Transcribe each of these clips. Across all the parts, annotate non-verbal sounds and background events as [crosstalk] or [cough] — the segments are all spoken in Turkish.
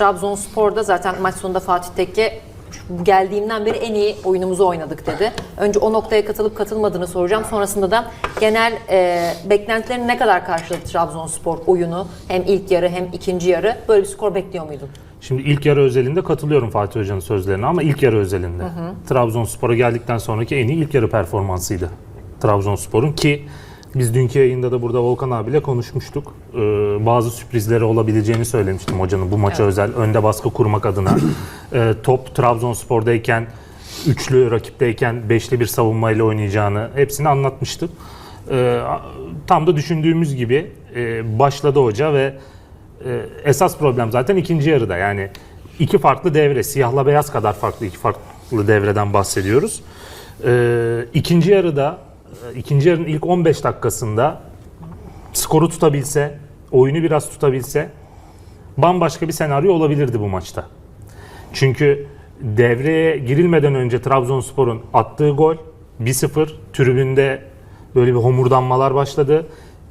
Trabzonspor'da zaten maç sonunda Fatih Tekke "Şu geldiğimden beri en iyi oyunumuzu oynadık dedi. Önce o noktaya katılıp katılmadığını soracağım. Sonrasında da genel e, beklentilerini ne kadar karşıladı Trabzonspor oyunu? Hem ilk yarı hem ikinci yarı. Böyle bir skor bekliyor muydun? Şimdi ilk yarı özelinde katılıyorum Fatih Hoca'nın sözlerine ama ilk yarı özelinde. Trabzonspor'a geldikten sonraki en iyi ilk yarı performansıydı. Trabzonspor'un ki biz dünkü yayında da burada Volkan abiyle konuşmuştuk. Ee, bazı sürprizleri olabileceğini söylemiştim hocanın bu maça özel önde baskı kurmak adına. [clears throat] Ee, top Trabzonspor'dayken üçlü rakipteyken beşli bir savunmayla oynayacağını hepsini anlatmıştım. Ee, tam da düşündüğümüz gibi e, başladı hoca ve e, esas problem zaten ikinci yarıda. Yani iki farklı devre, siyahla beyaz kadar farklı iki farklı devreden bahsediyoruz. E, ikinci yarıda, ikinci yarının ilk 15 dakikasında skoru tutabilse, oyunu biraz tutabilse bambaşka bir senaryo olabilirdi bu maçta. Çünkü devreye girilmeden önce Trabzonspor'un attığı gol 1-0 tribünde böyle bir homurdanmalar başladı.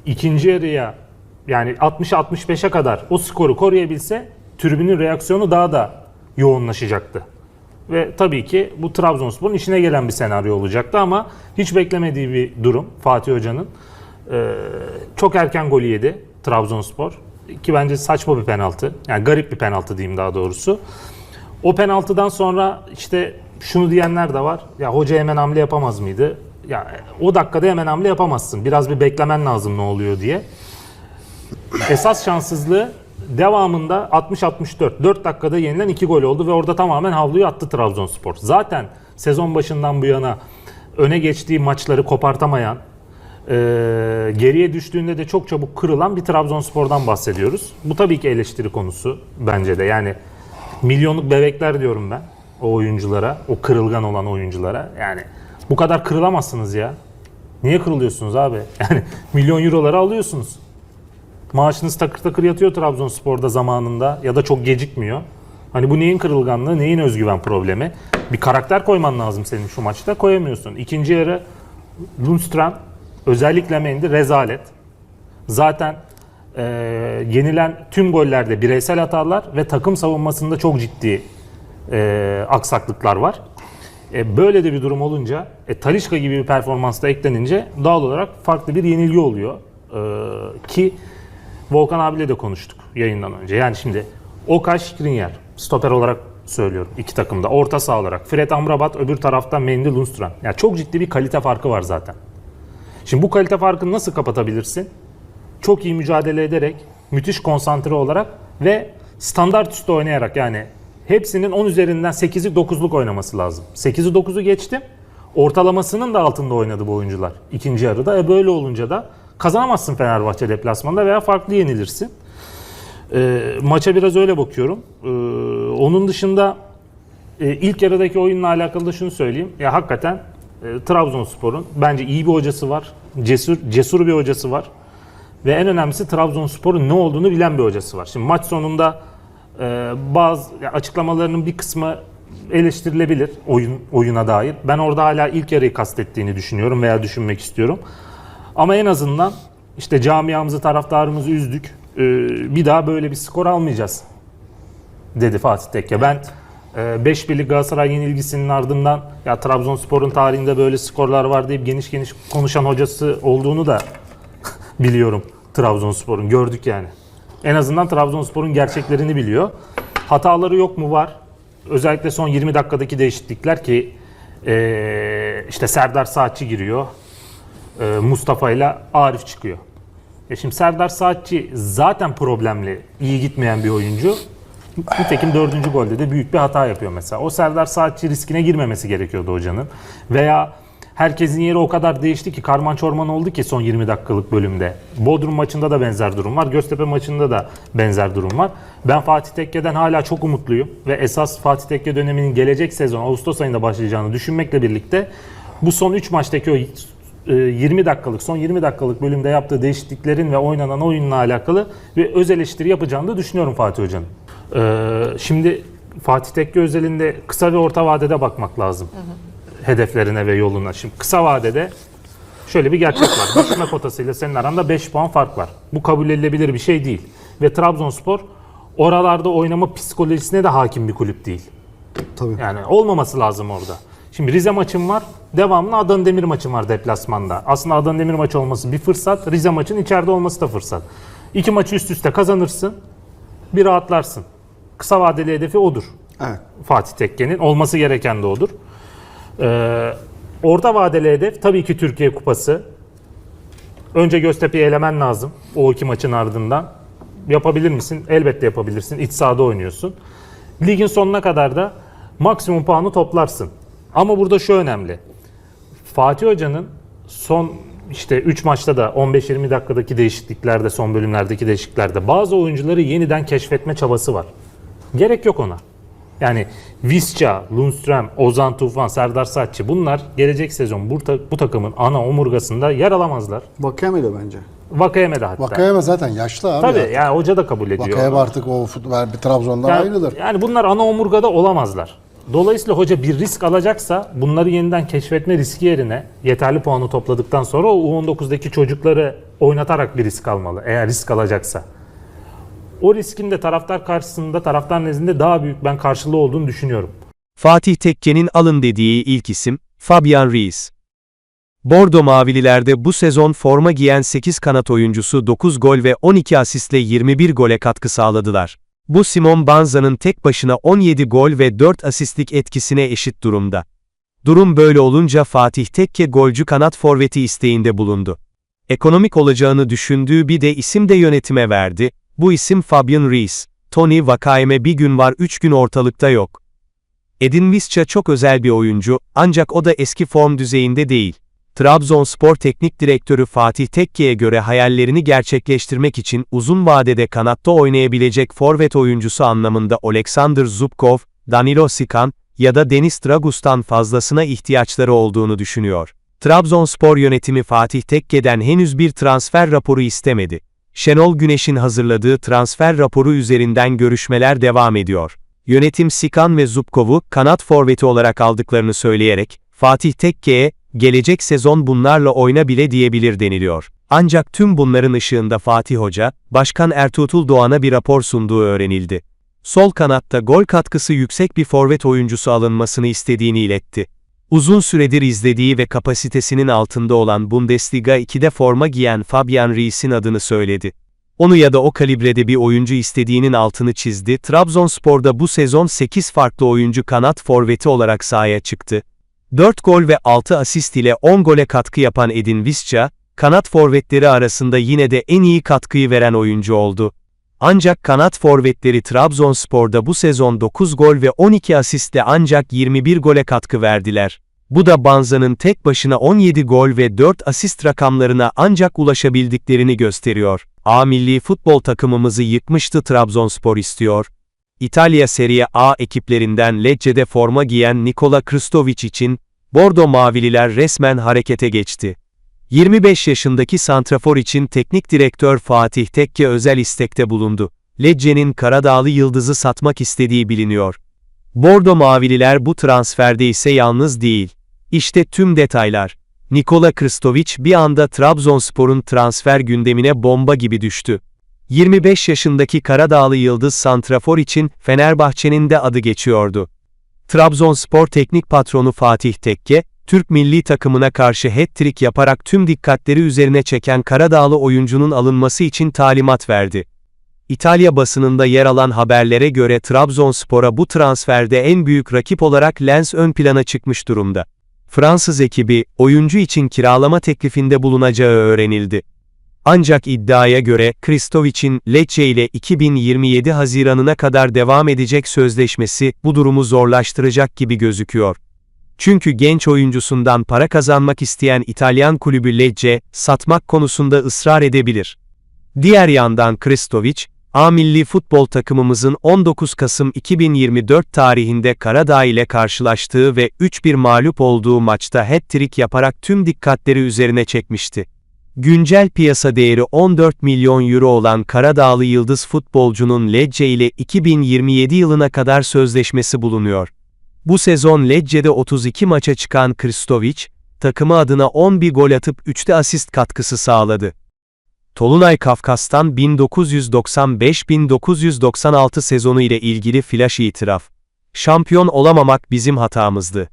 İkinci yarıya yani 60'a 65'e kadar o skoru koruyabilse tribünün reaksiyonu daha da yoğunlaşacaktı. Ve tabii ki bu Trabzonspor'un işine gelen bir senaryo olacaktı ama hiç beklemediği bir durum Fatih Hoca'nın. Ee, çok erken golü yedi Trabzonspor. Ki bence saçma bir penaltı. Yani garip bir penaltı diyeyim daha doğrusu. O penaltıdan sonra işte şunu diyenler de var. Ya hoca hemen hamle yapamaz mıydı? Ya o dakikada hemen hamle yapamazsın. Biraz bir beklemen lazım ne oluyor diye. Esas şanssızlığı devamında 60-64 4 dakikada yenilen 2 gol oldu ve orada tamamen havluyu attı Trabzonspor. Zaten sezon başından bu yana öne geçtiği maçları kopartamayan, e, geriye düştüğünde de çok çabuk kırılan bir Trabzonspor'dan bahsediyoruz. Bu tabii ki eleştiri konusu bence de. Yani milyonluk bebekler diyorum ben o oyunculara, o kırılgan olan oyunculara. Yani bu kadar kırılamazsınız ya. Niye kırılıyorsunuz abi? [laughs] Yani milyon euroları alıyorsunuz. Maaşınız takır takır yatıyor Trabzonspor'da zamanında ya da çok gecikmiyor. Hani bu neyin kırılganlığı, neyin özgüven problemi? Bir karakter koyman lazım senin şu maçta koyamıyorsun. İkinci yarı Lundström özellikle Mendy rezalet. Zaten e, yenilen tüm gollerde bireysel hatalar ve takım savunmasında çok ciddi e, aksaklıklar var. E, böyle de bir durum olunca e, Talişka gibi bir performansta eklenince doğal olarak farklı bir yenilgi oluyor. E, ki Volkan abiyle de konuştuk yayından önce. Yani şimdi Okay Skriniar stoper olarak söylüyorum iki takımda. Orta saha olarak. Fred Amrabat öbür tarafta Mendy Lundström. Yani çok ciddi bir kalite farkı var zaten. Şimdi bu kalite farkını nasıl kapatabilirsin? Çok iyi mücadele ederek, müthiş konsantre olarak ve standart üstü oynayarak yani hepsinin 10 üzerinden 8'i 9'luk oynaması lazım. 8'i 9'u geçtim. Ortalamasının da altında oynadı bu oyuncular ikinci yarıda. E böyle olunca da kazanamazsın Fenerbahçe deplasmanda veya farklı yenilirsin. E, maça biraz öyle bakıyorum. E, onun dışında e, ilk yarıdaki oyunla alakalı da şunu söyleyeyim. Ya hakikaten e, Trabzonspor'un bence iyi bir hocası var. Cesur cesur bir hocası var. Ve en önemlisi Trabzonspor'un ne olduğunu bilen bir hocası var. Şimdi maç sonunda e, bazı açıklamalarının bir kısmı eleştirilebilir oyun oyuna dair. Ben orada hala ilk yarıyı kastettiğini düşünüyorum veya düşünmek istiyorum. Ama en azından işte camiamızı, taraftarımızı üzdük. E, bir daha böyle bir skor almayacağız dedi Fatih Tekke. Ben 5 birlik Galatasaray yenilgisinin ardından ya Trabzonspor'un tarihinde böyle skorlar var deyip geniş geniş konuşan hocası olduğunu da [laughs] biliyorum Trabzonspor'un. Gördük yani. En azından Trabzonspor'un gerçeklerini biliyor. Hataları yok mu? Var. Özellikle son 20 dakikadaki değişiklikler ki eee, işte Serdar Saatçi giriyor. Eee, Mustafa ile Arif çıkıyor. E şimdi Serdar Saatçi zaten problemli, iyi gitmeyen bir oyuncu. Nitekim dördüncü golde de büyük bir hata yapıyor mesela. O Serdar Saatçi riskine girmemesi gerekiyordu hocanın. Veya herkesin yeri o kadar değişti ki karman çorman oldu ki son 20 dakikalık bölümde. Bodrum maçında da benzer durum var. Göztepe maçında da benzer durum var. Ben Fatih Tekke'den hala çok umutluyum. Ve esas Fatih Tekke döneminin gelecek sezon Ağustos ayında başlayacağını düşünmekle birlikte bu son 3 maçtaki o e, 20 dakikalık, son 20 dakikalık bölümde yaptığı değişikliklerin ve oynanan oyunla alakalı bir öz eleştiri yapacağını da düşünüyorum Fatih Hoca'nın. Ee, şimdi Fatih Tekke özelinde kısa ve orta vadede bakmak lazım. Hedeflerine ve yoluna. Şimdi kısa vadede şöyle bir gerçek var. Düşme potasıyla senin aranda 5 puan fark var. Bu kabul edilebilir bir şey değil. Ve Trabzonspor oralarda oynama psikolojisine de hakim bir kulüp değil. Tabii. Yani olmaması lazım orada. Şimdi Rize maçım var. Devamlı Adana Demir maçım var deplasmanda. Aslında Adana Demir maçı olması bir fırsat. Rize maçın içeride olması da fırsat. İki maçı üst üste kazanırsın. Bir rahatlarsın. Kısa vadeli hedefi odur. Evet. Fatih Tekke'nin. Olması gereken de odur. Ee, orta vadeli hedef tabii ki Türkiye Kupası. Önce Göztepe'yi elemen lazım. O iki maçın ardından. Yapabilir misin? Elbette yapabilirsin. İç sahada oynuyorsun. Ligin sonuna kadar da maksimum puanı toplarsın. Ama burada şu önemli. Fatih Hoca'nın son işte 3 maçta da 15-20 dakikadaki değişikliklerde, son bölümlerdeki değişikliklerde bazı oyuncuları yeniden keşfetme çabası var. Gerek yok ona. Yani Visca, Lundström, Ozan Tufan, Serdar Saatçi bunlar gelecek sezon bu, bu takımın ana omurgasında yer alamazlar. Vakayeme de bence. Vakayeme de hatta. Vakayeme zaten yaşlı abi. Tabii artık. yani hoca da kabul ediyor. Vakayeme artık o futbol bir Trabzon'dan Yani, ayrılır. yani bunlar ana omurgada olamazlar. Dolayısıyla hoca bir risk alacaksa bunları yeniden keşfetme riski yerine yeterli puanı topladıktan sonra o U19'daki çocukları oynatarak bir risk almalı eğer risk alacaksa. O riskin de taraftar karşısında, taraftar nezdinde daha büyük ben karşılığı olduğunu düşünüyorum. Fatih Tekke'nin alın dediği ilk isim, Fabian Ruiz. Bordo Mavililerde bu sezon forma giyen 8 kanat oyuncusu 9 gol ve 12 asistle 21 gole katkı sağladılar. Bu Simon Banza'nın tek başına 17 gol ve 4 asistlik etkisine eşit durumda. Durum böyle olunca Fatih Tekke golcü kanat forveti isteğinde bulundu. Ekonomik olacağını düşündüğü bir de isim de yönetime verdi. Bu isim Fabian Ruiz. Tony Vakayeme bir gün var 3 gün ortalıkta yok. Edin Visca çok özel bir oyuncu, ancak o da eski form düzeyinde değil. Trabzonspor Teknik Direktörü Fatih Tekke'ye göre hayallerini gerçekleştirmek için uzun vadede kanatta oynayabilecek forvet oyuncusu anlamında Oleksandr Zubkov, Danilo Sikan ya da Deniz Dragus'tan fazlasına ihtiyaçları olduğunu düşünüyor. Trabzonspor yönetimi Fatih Tekke'den henüz bir transfer raporu istemedi. Şenol Güneş'in hazırladığı transfer raporu üzerinden görüşmeler devam ediyor. Yönetim Sikan ve Zubkov'u kanat forveti olarak aldıklarını söyleyerek, Fatih Tekke'ye, gelecek sezon bunlarla oyna bile diyebilir deniliyor. Ancak tüm bunların ışığında Fatih Hoca, Başkan Ertuğrul Doğan'a bir rapor sunduğu öğrenildi. Sol kanatta gol katkısı yüksek bir forvet oyuncusu alınmasını istediğini iletti. Uzun süredir izlediği ve kapasitesinin altında olan Bundesliga 2'de forma giyen Fabian Ruiz'in adını söyledi. Onu ya da o kalibrede bir oyuncu istediğinin altını çizdi. Trabzonspor'da bu sezon 8 farklı oyuncu kanat forveti olarak sahaya çıktı. 4 gol ve 6 asist ile 10 gole katkı yapan Edin Visca, kanat forvetleri arasında yine de en iyi katkıyı veren oyuncu oldu. Ancak kanat forvetleri Trabzonspor'da bu sezon 9 gol ve 12 asistle ancak 21 gole katkı verdiler. Bu da Banza'nın tek başına 17 gol ve 4 asist rakamlarına ancak ulaşabildiklerini gösteriyor. A milli futbol takımımızı yıkmıştı Trabzonspor istiyor. İtalya Serie A ekiplerinden Lecce'de forma giyen Nikola Kristovic için, Bordo Mavililer resmen harekete geçti. 25 yaşındaki santrafor için teknik direktör Fatih Tekke özel istekte bulundu. Lecce'nin Karadağlı Yıldız'ı satmak istediği biliniyor. Bordo Mavililer bu transferde ise yalnız değil. İşte tüm detaylar. Nikola Kristovic bir anda Trabzonspor'un transfer gündemine bomba gibi düştü. 25 yaşındaki Karadağlı Yıldız santrafor için Fenerbahçe'nin de adı geçiyordu. Trabzonspor teknik patronu Fatih Tekke, Türk milli takımına karşı hat-trick yaparak tüm dikkatleri üzerine çeken Karadağlı oyuncunun alınması için talimat verdi. İtalya basınında yer alan haberlere göre Trabzonspor'a bu transferde en büyük rakip olarak Lens ön plana çıkmış durumda. Fransız ekibi, oyuncu için kiralama teklifinde bulunacağı öğrenildi. Ancak iddiaya göre, Kristovic'in Lecce ile 2027 Haziranına kadar devam edecek sözleşmesi, bu durumu zorlaştıracak gibi gözüküyor. Çünkü genç oyuncusundan para kazanmak isteyen İtalyan kulübü Lecce, satmak konusunda ısrar edebilir. Diğer yandan Kristovic, A milli futbol takımımızın 19 Kasım 2024 tarihinde Karadağ ile karşılaştığı ve 3-1 mağlup olduğu maçta hat-trick yaparak tüm dikkatleri üzerine çekmişti. Güncel piyasa değeri 14 milyon euro olan Karadağlı yıldız futbolcunun Lecce ile 2027 yılına kadar sözleşmesi bulunuyor. Bu sezon Lecce'de 32 maça çıkan Kristovic, takımı adına 11 gol atıp 3'te asist katkısı sağladı. Tolunay Kafkas'tan 1995-1996 sezonu ile ilgili flash itiraf. Şampiyon olamamak bizim hatamızdı.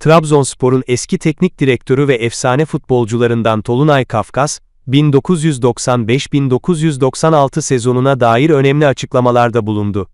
Trabzonspor'un eski teknik direktörü ve efsane futbolcularından Tolunay Kafkas, 1995-1996 sezonuna dair önemli açıklamalarda bulundu.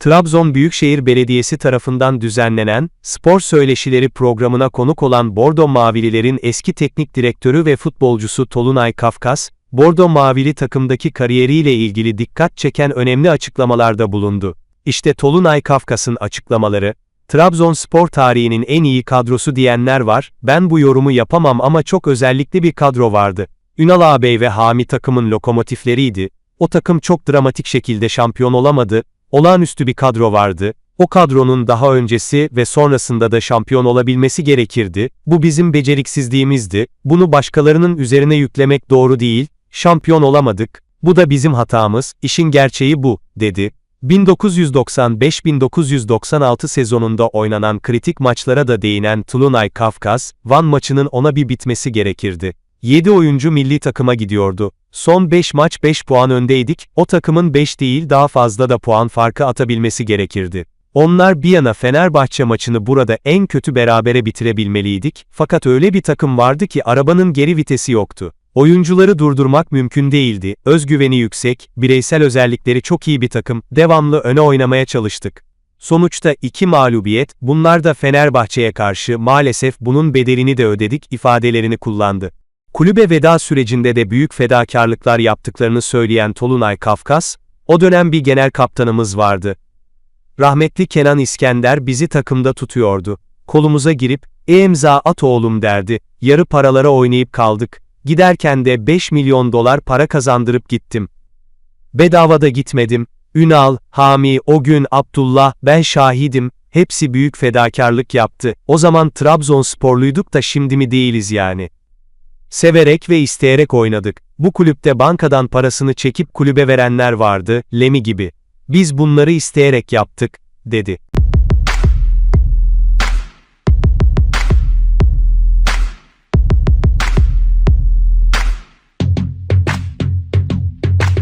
Trabzon Büyükşehir Belediyesi tarafından düzenlenen Spor Söyleşileri programına konuk olan Bordo Mavililerin eski teknik direktörü ve futbolcusu Tolunay Kafkas, Bordo Mavili takımdaki kariyeriyle ilgili dikkat çeken önemli açıklamalarda bulundu. İşte Tolunay Kafkas'ın açıklamaları, Trabzonspor tarihinin en iyi kadrosu diyenler var, ben bu yorumu yapamam ama çok özellikli bir kadro vardı. Ünal ağabey ve Hami takımın lokomotifleriydi, o takım çok dramatik şekilde şampiyon olamadı, olağanüstü bir kadro vardı, o kadronun daha öncesi ve sonrasında da şampiyon olabilmesi gerekirdi, bu bizim beceriksizliğimizdi, bunu başkalarının üzerine yüklemek doğru değil, şampiyon olamadık, bu da bizim hatamız, işin gerçeği bu, dedi. 1995-1996 sezonunda oynanan kritik maçlara da değinen Tulunay Kafkas, Van maçının ona bir bitmesi gerekirdi. 7 oyuncu milli takıma gidiyordu. Son 5 maç 5 puan öndeydik, o takımın 5 değil daha fazla da puan farkı atabilmesi gerekirdi. Onlar bir yana Fenerbahçe maçını burada en kötü berabere bitirebilmeliydik, fakat öyle bir takım vardı ki arabanın geri vitesi yoktu. Oyuncuları durdurmak mümkün değildi, özgüveni yüksek, bireysel özellikleri çok iyi bir takım, devamlı öne oynamaya çalıştık. Sonuçta iki mağlubiyet, bunlar da Fenerbahçe'ye karşı maalesef bunun bedelini de ödedik ifadelerini kullandı. Kulübe veda sürecinde de büyük fedakarlıklar yaptıklarını söyleyen Tolunay Kafkas, o dönem bir genel kaptanımız vardı. Rahmetli Kenan İskender bizi takımda tutuyordu. Kolumuza girip, e imza at oğlum derdi, yarı paralara oynayıp kaldık, giderken de 5 milyon dolar para kazandırıp gittim. Bedava da gitmedim, Ünal, Hami, o gün Abdullah, ben şahidim, hepsi büyük fedakarlık yaptı. O zaman Trabzonsporluyduk da şimdi mi değiliz yani. Severek ve isteyerek oynadık. Bu kulüpte bankadan parasını çekip kulübe verenler vardı, Lemi gibi. Biz bunları isteyerek yaptık, dedi.